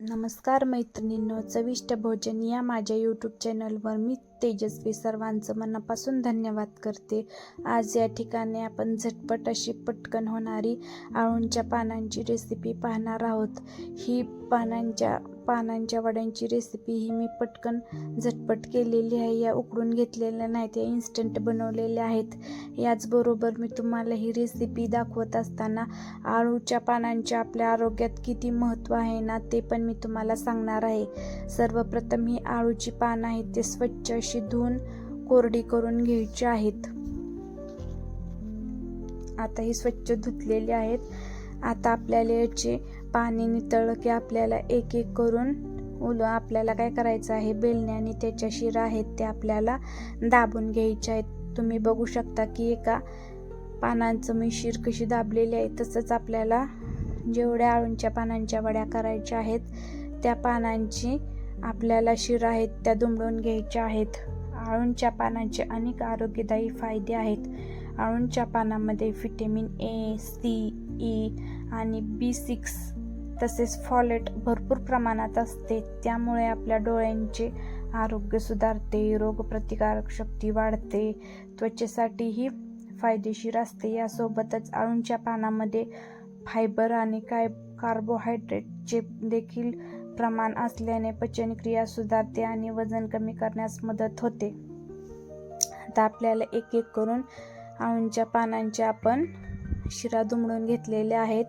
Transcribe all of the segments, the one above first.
नमस्कार मैत्रिणींनो चविष्ट भोजन या माझ्या यूट्यूब चॅनलवर मी तेजस्वी सर्वांचं मनापासून धन्यवाद करते. आज या ठिकाणी आपण झटपट अशी पटकन होणारी आळूंच्या पानांची रेसिपी पाहणार आहोत. ही पानांच्या पानांच्या वड्यांची रेसिपी ही मी पटकन झटपट केलेली आहे. या उकडून घेतलेल्या नाहीत या इन्स्टंट बनवलेल्या आहेत. याचबरोबर मी तुम्हाला ही रेसिपी दाखवत असताना आळूच्या पानांचे आपल्या आरोग्यात किती महत्त्व आहे ना ते पण मी तुम्हाला सांगणार आहे. सर्वप्रथम ही आळूची पानं आहेत ते स्वच्छ अशी धुवून कोरडी करून घ्यायची आहेत. आता ही स्वच्छ धुतलेली आहेत. आता आपल्याला याचे पाणी नितळलं की आपल्याला एक एक करून उल आपल्याला काय करायचं आहे? बेलण्याने त्याच्या शिरा आहेत ते आपल्याला दाबून घ्यायच्या आहेत. तुम्ही बघू शकता की एका पानांचं मी शिर कशी दाबलेली आहे तसंच आपल्याला जेवढ्या आळूंच्या पानांच्या वड्या करायच्या आहेत त्या पानांची आपल्याला शिर आहेत त्या दुमडून घ्यायच्या आहेत. आळूंच्या पानांचे अनेक आरोग्यदायी फायदे आहेत. आळूंच्या पानामध्ये व्हिटॅमिन ए सी ई आणि बी सिक्स तसेच फॉलेट भरपूर प्रमाणात असते. त्यामुळे आपल्या डोळ्यांचे आरोग्य सुधारते रोगप्रतिकारक शक्ती वाढते. त्वचेसाठीही फायदेशीर असते. यासोबतच आळूंच्या पानामध्ये फायबर आणि काय कार्बोहायड्रेटचे देखील प्रमाण असल्याने पचनक्रिया सुधारते आणि वजन कमी करण्यास मदत होते. आता आपल्याला एक एक करून आळूंच्या पानांचे आपण शिरा दुमडून घेतलेले आहेत.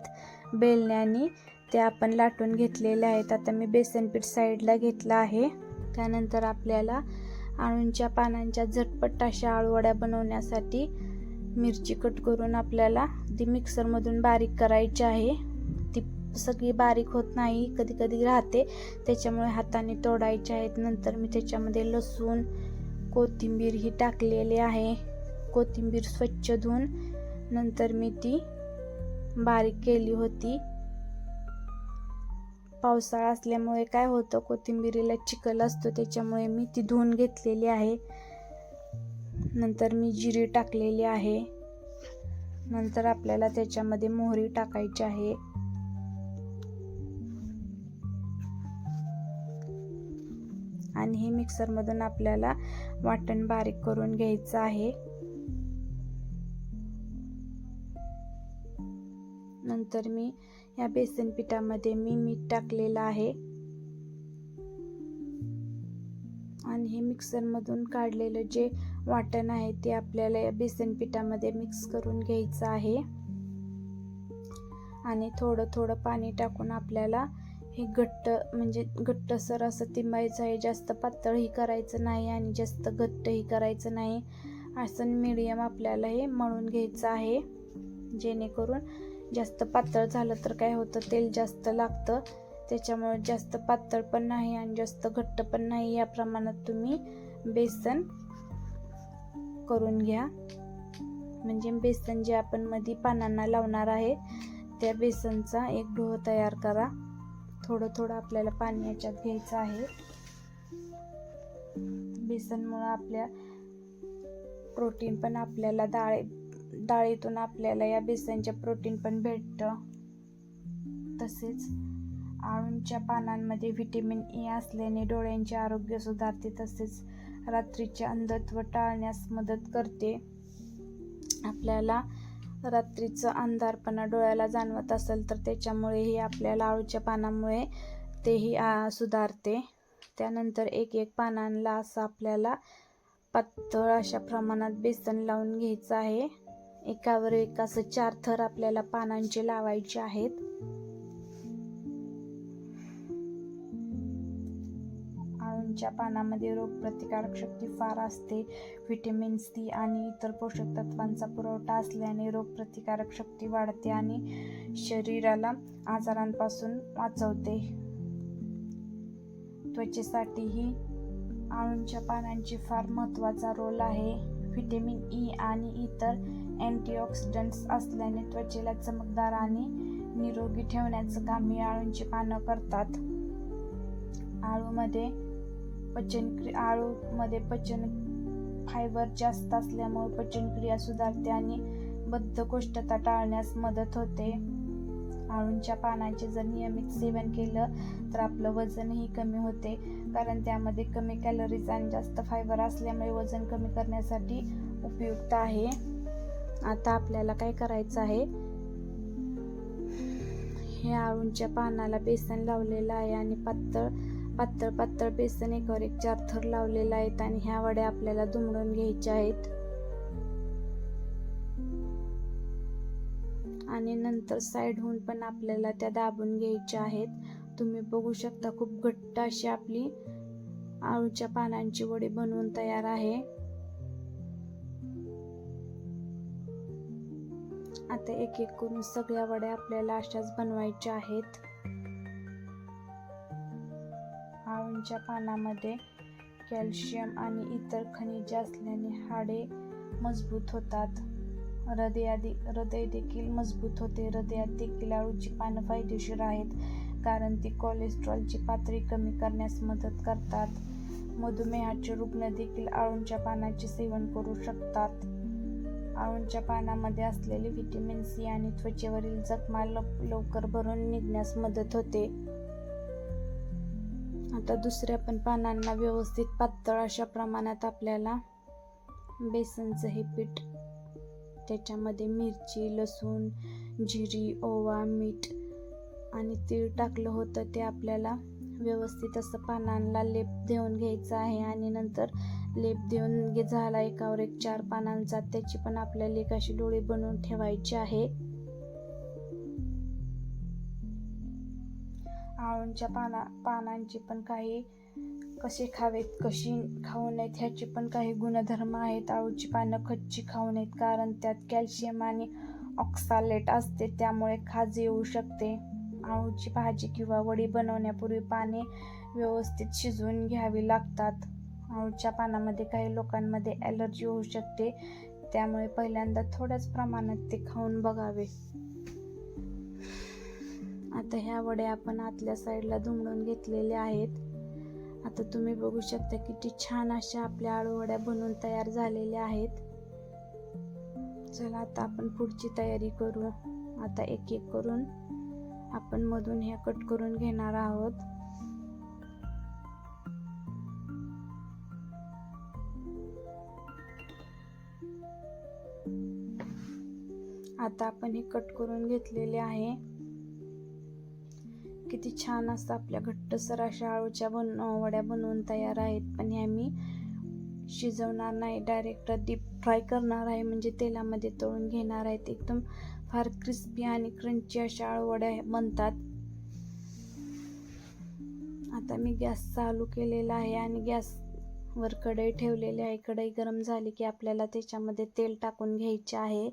बेलण्याने ते आपण लाटून घेतलेले आहेत. आता मी बेसन पीठ साईडला घेतलं आहे. त्यानंतर आपल्याला आळूंच्या पानांच्या झटपट अशा आळूवड्या बनवण्यासाठी मिरची कट करून आपल्याला ती मिक्सरमधून बारीक करायची आहे. ती सगळी बारीक होत नाही कधी कधी राहते. त्याच्यामुळे हाताने तोडायचे आहेत. नंतर मी त्याच्यामध्ये लसूण कोथिंबीर ही टाकलेली आहे. कोथिंबीर स्वच्छ धुवून नंतर मी ती बारीक केली होती. पावसाळा असल्यामुळे काय होतं? कोथिंबिरीला चिखल असतो त्याच्यामुळे मी ती धुवून घेतलेली आहे. नंतर मी जिरी टाकलेली आहे. नंतर आपल्याला त्याच्यामध्ये मोहरी टाकायची आहे. आणि हे मिक्सरमधून आपल्याला वाटण बारीक करून घ्यायचं आहे. नंतर मी या बेसन पिठामध्ये मी मीठ टाकलेलं आहे. आणि हे मिक्सरमधून काढलेलं जे वाटण आहे ते आपल्याला या बेसन पिठामध्ये मिक्स करून घ्यायचं आहे. आणि थोडं थोडं पाणी टाकून आपल्याला हे घट्ट म्हणजे घट्टसर असं तिंबायचं आहे. जास्त पातळही करायचं नाही आणि जास्त घट्टही करायचं नाही. असं मिडियम आपल्याला हे मळून घ्यायचं आहे. जेणेकरून जास्त पातळ झालं तर काय होतं? तेल जास्त लागतं. त्याच्यामुळे जास्त पातळ पण नाही आणि जास्त घट्ट पण नाही. या प्रमाणात तुम्ही बेसन करून घ्या. म्हणजे बेसन जे आपण मध्ये पानांना लावणार आहे त्या बेसनचा एक डोह तयार करा. थोडं थोडं आपल्याला पाणी याच्यात घ्यायचं आहे. बेसनमुळं आपल्या प्रोटीन पण आपल्याला डाळ डाळीतून आपल्याला या बेसनचे प्रोटीन पण भेटतं. तसेच आळूंच्या पानांमध्ये व्हिटॅमिन ए असल्याने डोळ्यांचे आरोग्य सुधारते. तसेच रात्रीचे अंधत्व टाळण्यास मदत करते. आपल्याला रात्रीचं अंधारपणा डोळ्याला जाणवत असेल तर त्याच्यामुळेही आपल्याला आळूच्या पानामुळे तेही सुधारते. त्यानंतर एक एक पानांना असं आपल्याला पातळ अशा प्रमाणात बेसन लावून घ्यायचं आहे. एकावर एक असं चार थर आपल्याला पानांचे लावायचे आहेत. आळूंच्या पानामध्ये रोगप्रतिकारक शक्ती फार असते. व्हिटॅमिन सी आणि इतर पोषक तत्वांचा पुरवठा असल्याने रोगप्रतिकारक शक्ती वाढते आणि शरीराला आजारांपासून वाचवते. त्वचेसाठीही आळूंच्या पानांची फार महत्त्वाचा रोल आहे. व्हिटॅमिन ई e आणि इतर अँटीऑक्सिडंट्स असल्याने त्वचेला चमकदार आणि निरोगी ठेवण्याचं काम ही आळूंची पानं करतात. आळूमध्ये पचन आळूमध्ये पचन फायबर जास्त असल्यामुळे पचनक्रिया सुधारते आणि बद्धकोष्ठता टाळण्यास मदत होते. आळूंच्या पानाचे जर नियमित सेवन केलं तर आपलं वजनही कमी होते कारण त्यामध्ये कमी कॅलरीज आणि जास्त फायबर असल्यामुळे वजन कमी करण्यासाठी उपयुक्त आहे. आता आपल्याला काय करायचं आहे? हे आळूंच्या पानाला बेसन लावलेलं आहे आणि पातळ पातळ पातळ बेसन एकावर एक चार थर लावलेला आहेत आणि ह्या वड्या आपल्याला दुमडून घ्यायच्या आहेत. आणि नंतर साईडहून पण आपल्याला त्या दाबून घ्यायच्या आहेत. तुम्ही बघू शकता खूप घट्ट अशी आपली आळूच्या पानांची वडी बनवून तयार आहे. आता एक एक करून सगळ्या वड्या आपल्याला अशाच बनवायच्या आहेत. आळूंच्या पानामध्ये कॅल्शियम आणि इतर खनिजे असल्याने हाडे मजबूत होतात. हृदयादी हृदय देखील मजबूत होते. हृदयात देखील आळूची पानं फायदेशीर आहेत कारण ती कोलेस्ट्रॉलची पातळी कमी करण्यास मदत करतात. मधुमेहाचे रुग्ण देखील आळूंच्या पानाचे सेवन करू शकतात. आळूंच्या पानामध्ये असलेले व्हिटॅमिन सी आणि त्वचेवरील जखमा लवकर भरून निघण्यास मदत होते. आता दुसऱ्या पण पानांना व्यवस्थित पातळ अशा प्रमाणात आपल्याला बेसनचं हे पीठ त्याच्यामध्ये मिरची लसूण जिरी ओवा मीठ आणि तीळ टाकलं होतं ते आपल्याला व्यवस्थित असं पानांना लेप देऊन घ्यायचं आहे आणि नंतर लेप देऊन घे झाला एकावर एक चार पानांचा. त्याची पण आपल्याला एक अशी डोळे बनवून ठेवायची आहे. आळूंच्या पाना पानांची पण काही कसे खावेत कशी खाऊ नयेत ह्याचे पण काही गुणधर्म आहेत. आळूची पानं कच्ची खाऊ नयेत कारण त्यात कॅल्शियम आणि ऑक्सालेट असते त्यामुळे खाज येऊ शकते. आळूची भाजी किंवा वडी बनवण्यापूर्वी पाने व्यवस्थित शिजवून घ्यावी लागतात. आळूच्या पानामध्ये काही लोकांमध्ये ॲलर्जी होऊ शकते. त्यामुळे पहिल्यांदा थोड्याच प्रमाणात ते खाऊन बघावे. आता ह्या वड्या आपण आतल्या साईडला दुमडून घेतलेल्या आहेत. आता तुम्ही बघू शकता किती छान अशा आपल्या आळूवड्या बनवून तयार झालेल्या आहेत. चला आता आपण पुढची तयारी करू. आता एक एक करून आपण मधून ह्या कट करून घेणार आहोत. आता आपण हे कट करून घेतलेले आहे. किती छान असं आपल्या घट्टसर अशा आळूच्या बन वड्या बनवून तयार आहेत. पण ह्या मी शिजवणार नाही डायरेक्ट डीप फ्राय करणार आहे. म्हणजे तेलामध्ये तळून घेणार आहेत. एकदम फार क्रिस्पी आणि क्रंची अशा आळूवड्या बनतात. आता मी गॅस चालू केलेला आहे आणि गॅसवर कढई ठेवलेली आहे. कढई गरम झाली की आपल्याला त्याच्यामध्ये तेल टाकून घ्यायचे आहे.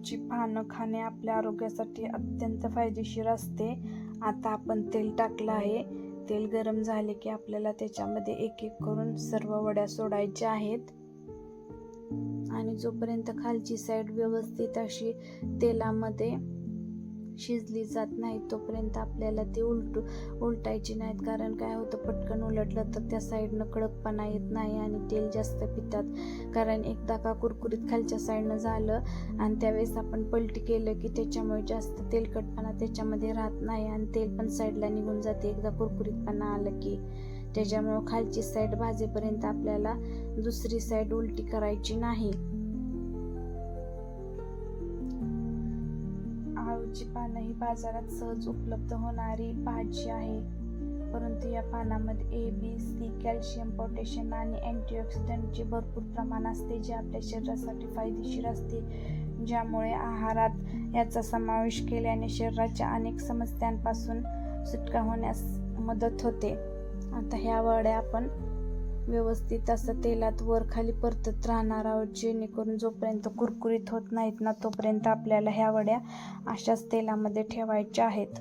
आळूची पानं खाणे आपल्या आरोग्यासाठी अत्यंत फायदेशीर असते. आता आपण तेल टाकलं आहे. तेल गरम झाले की आपल्याला त्याच्यामध्ये एक एक करून सर्व वड्या सोडायच्या आहेत. आणि जोपर्यंत खालची साईड व्यवस्थित अशी तेलामध्ये शिजली जात नाही तोपर्यंत आपल्याला ते उलटू उलटायची नाहीत. कारण काय होतं पटकन उलटलं तर त्या साईडनं कडकपणा येत नाही आणि तेल जास्त पितात. कारण एकदा का कुरकुरीत खालच्या साईडनं झालं आणि त्यावेळेस आपण पलटी केलं की त्याच्यामुळे जास्त तेलकटपणा त्याच्यामध्ये राहत नाही आणि तेल पण साईडला निघून जाते. एकदा कुरकुरीतपणा आलं की त्याच्यामुळं खालची साईड भाजेपर्यंत आपल्याला दुसरी साईड उलटी करायची नाही. आळूची पानं ही बाजारात सहज उपलब्ध होणारी भाजी आहे. परंतु या पानामध्ये A B C calcium potassium आणि अँटीऑक्सिडंटचे भरपूर प्रमाण असते जे आपल्या शरीरासाठी फायदेशीर असते. ज्यामुळे आहारात याचा समावेश केल्याने शरीराच्या अनेक समस्यांपासून सुटका होण्यास मदत होते. आता ह्या वड्या आपण व्यवस्थित असं तेलात वर खाली परतत राहणार आहोत जेणेकरून जोपर्यंत कुरकुरीत होत नाहीत ना तोपर्यंत आपल्याला ह्या वड्या अशाच तेलामध्ये ठेवायच्या आहेत.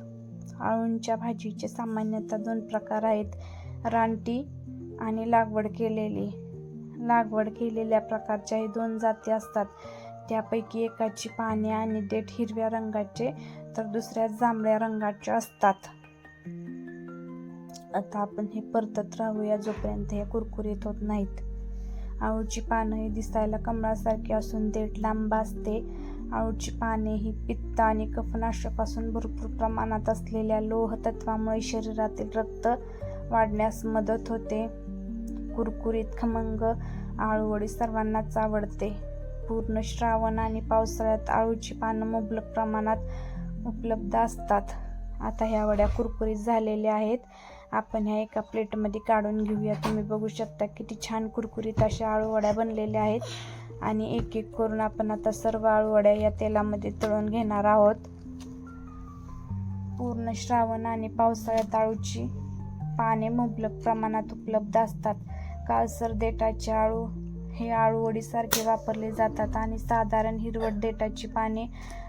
आळूंच्या भाजीचे सामान्यतः दोन प्रकार आहेत रानटी आणि लागवड केलेली. लागवड केलेल्या प्रकारच्या हे दोन जाती असतात. त्यापैकी एकाची पाने आणि देठ हिरव्या रंगाचे तर दुसऱ्या जांभळ्या रंगाचे असतात. आता आपण हे परतत राहूया जोपर्यंत हे कुरकुरीत होत नाहीत. आळूची पानं ही दिसायला कमळासारखी असून देठ लांब असते. आळूची पाने ही पित्त आणि कफनाशकापासून भरपूर प्रमाणात असलेल्या लोह तत्वामुळे शरीरातील रक्त वाढण्यास मदत होते. कुरकुरीत खमंग आळूवडी सर्वांनाच आवडते. पूर्ण श्रावण आणि पावसाळ्यात आळूची पानं मुबलक प्रमाणात उपलब्ध असतात. आता ह्या वड्या कुरकुरीत झालेल्या आहेत. आपण ह्या एका प्लेटमध्ये काढून घेऊया. तुम्ही बघू शकता किती छान कुरकुरीत अशा आळूवड्या बनलेल्या आहेत. आणि एक एक करून आपण आता सर्व आळूवड्या या तेलामध्ये तळून घेणार आहोत. पूर्ण श्रावण आणि पावसाळ्यात आळूची पाने मुबलक प्रमाणात उपलब्ध असतात. काळसर देठाचे आळू हे आळूवडीसारखे वापरले जातात आणि साधारण हिरवट देठाची पाने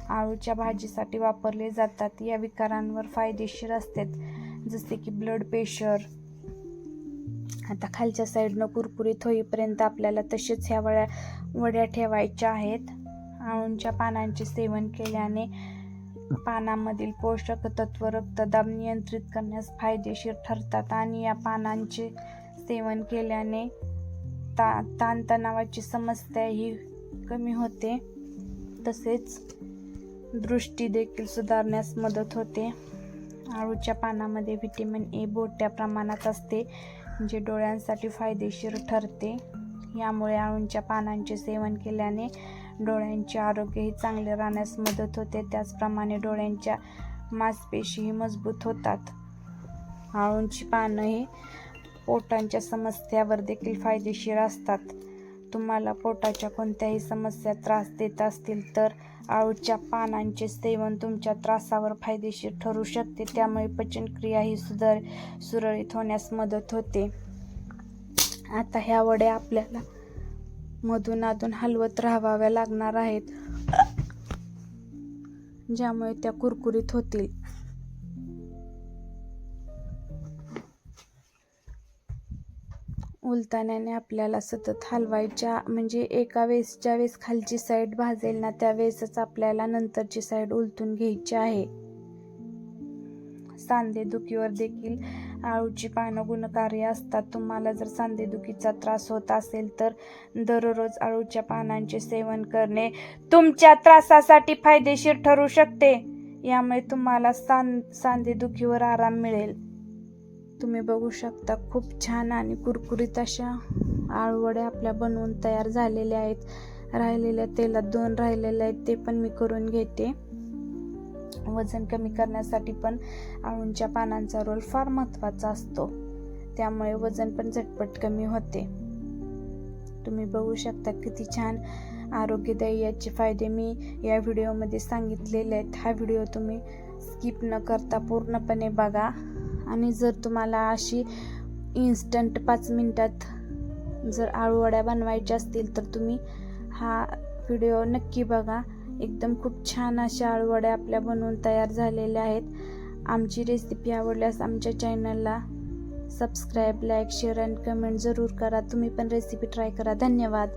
आळूच्या भाजीसाठी वापरले जातात. या विकारांवर फायदेशीर असतात. जसे की ब्लड प्रेशर आता खालच्या साईडनं कुरकुरीत होईपर्यंत आपल्याला तसेच ह्या वड्या वड्या ठेवायच्या आहेत. आळूंच्या पानांचे सेवन केल्याने पानांमधील पोषक तत्व रक्तदाब नियंत्रित करण्यास फायदेशीर ठरतात आणि या पानांचे सेवन केल्याने ता ताणतणावाची समस्या ही कमी होते. तसेच दृष्टी देखील सुधारण्यास मदत होते. आळूच्या पानामध्ये व्हिटॅमिन ए मोठ्या प्रमाणात असते जे डोळ्यांसाठी फायदेशीर ठरते. यामुळे आळूंच्या पानांचे सेवन केल्याने डोळ्यांचे आरोग्यही चांगले राहण्यास मदत होते. त्याचप्रमाणे डोळ्यांच्या मांसपेशीही मजबूत होतात. आळूंची पानं ही पोटांच्या समस्यावर देखील फायदेशीर असतात. तुम्हाला पोटाच्या कोणत्याही समस्या त्रास देत असतील तर आळूच्या पानांचे सेवन तुमच्या त्रासावर फायदेशीर ठरू शकते. त्यामुळे पचनक्रिया ही सुधार सुरळीत होण्यास मदत होते. आता ह्या वड्या आपल्याला मधून अधून हलवत राहाव्या लागणार आहेत ज्यामुळे त्या कुरकुरीत होतील. उलताण्याने आपल्याला सतत हलवायच्या म्हणजे एका वेळेस ज्या वेळेस खालची साईड भाजेल ना त्यावेळेसच आपल्याला नंतरची साईड उलटून घ्यायची आहे. सांधेदुखीवर देखील आळूची पानं गुणकारी असतात. तुम्हाला जर सांधेदुखीचा त्रास होत असेल तर दररोज आळूच्या पानांचे सेवन करणे तुमच्या त्रासासाठी फायदेशीर ठरू शकते. यामुळे तुम्हाला सांध सांधेदुखीवर आराम मिळेल. तुम्ही बघू शकता खूप छान आणि कुरकुरीत अशा आळूवड्या आपल्या बनवून तयार झालेल्या आहेत. राहिलेल्या तेलात दोन राहिलेल्या आहेत ते पण मी करून घेते. वजन कमी करण्यासाठी पण आळूंच्या पानांचा रोल फार महत्त्वाचा असतो. त्यामुळे वजन पण झटपट कमी होते. तुम्ही बघू शकता किती छान आरोग्यदायी याचे फायदे मी या व्हिडिओमध्ये सांगितलेले आहेत. हा व्हिडिओ तुम्ही स्किप न करता पूर्णपणे बघा. आणि जर तुम्हाला अशी इन्स्टंट पाच मिनटात जर आळूवड्या बनवायच्या असतील तर तुम्ही हा व्हिडिओ नक्की बघा. एकदम खूप छान अशा आळूवड्या आपल्या बनवून तयार झालेल्या आहेत. आमची रेसिपी आवडल्यास आमच्या चॅनलला subscribe like share and comment जरूर करा. तुम्ही पण रेसिपी ट्राय करा. धन्यवाद.